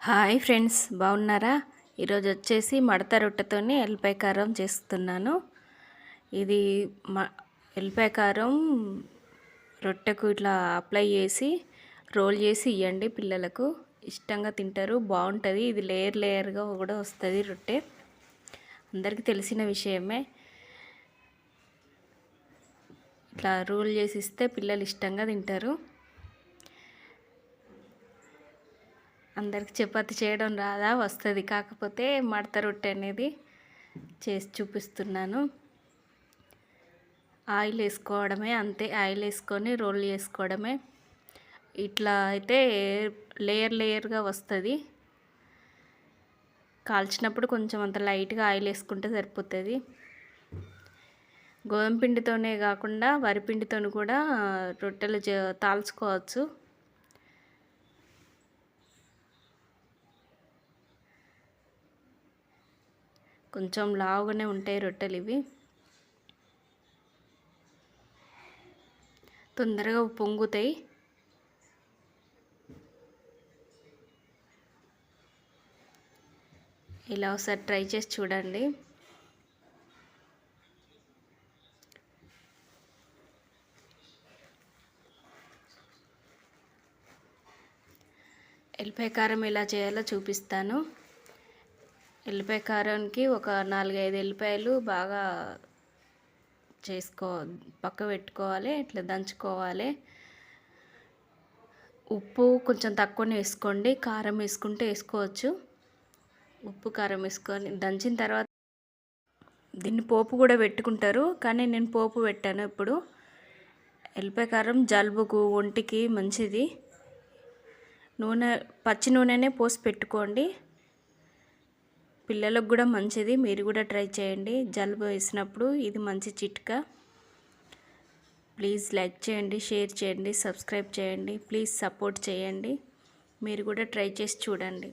Hi friends బాగున్నారా? ఈరోజు వచ్చేసి మడత రొట్టెతోని ఎల్లిపాయ కారం చేస్తున్నాను. ఇది మ ఎల్లిపాయ కారం రొట్టెకు ఇట్లా అప్లై చేసి రోల్ చేసి ఇవ్వండి పిల్లలకు. ఇష్టంగా తింటారు బాగుంటుంది. ఇది లేయర్ లేయర్గా కూడా వస్తుంది రొట్టె. అందరికీ తెలిసిన విషయమే. ఇట్లా రోల్ చేసి ఇస్తే పిల్లలు ఇష్టంగా తింటారు. అందరికి చపాతి చేయడం రాదా? వస్తుంది. కాకపోతే మడత రొట్టె అనేది చేసి చూపిస్తున్నాను. ఆయిల్ వేసుకోవడమే అంతే. ఆయిల్ వేసుకొని రోల్ చేసుకోవడమే. ఇట్లా అయితే లేయర్ లేయర్గా వస్తుంది. కాల్చినప్పుడు కొంచెం అంత లైట్గా ఆయిల్ వేసుకుంటే సరిపోతుంది. గోధుమ పిండితోనే కాకుండా వరిపిండితో కూడా రొట్టెలు తాల్చుకోవచ్చు. కొంచెం లావుగానే ఉంటాయి రొట్టెలు ఇవి. తొందరగా పొంగుతాయి. ఇలా ఒకసారి ట్రై చేసి చూడండి. ఎల్లిపాయ కారం ఎలా చేయాలో చూపిస్తాను. ఎల్లిపాయ కారానికి ఒక నాలుగైదు ఎల్లిపాయలు బాగా చేసుకో పక్క పెట్టుకోవాలి ఇట్లా దంచుకోవాలి. ఉప్పు కొంచెం తక్కువనే వేసుకోండి కారం వేసుకుంటే వేసుకోవచ్చు. ఉప్పు కారం వేసుకొని దంచిన తర్వాత దీన్ని పోపు కూడా పెట్టుకుంటారు కానీ నేను పోపు పెట్టాను ఇప్పుడు. ఎల్లిపాయ కారం జలుబుకు ఒంటికి మంచిది. నూనె పచ్చి నూనెనే పోసి పెట్టుకోండి. పిల్లలకు కూడా మంచిది. మీరు కూడా ట్రై చేయండి. జలుబు వేసినప్పుడు ఇది మంచి చిట్కా. ప్లీజ్ లైక్ చేయండి షేర్ చేయండి సబ్స్క్రైబ్ చేయండి. ప్లీజ్ సపోర్ట్ చేయండి. మీరు కూడా ట్రై చేసి చూడండి.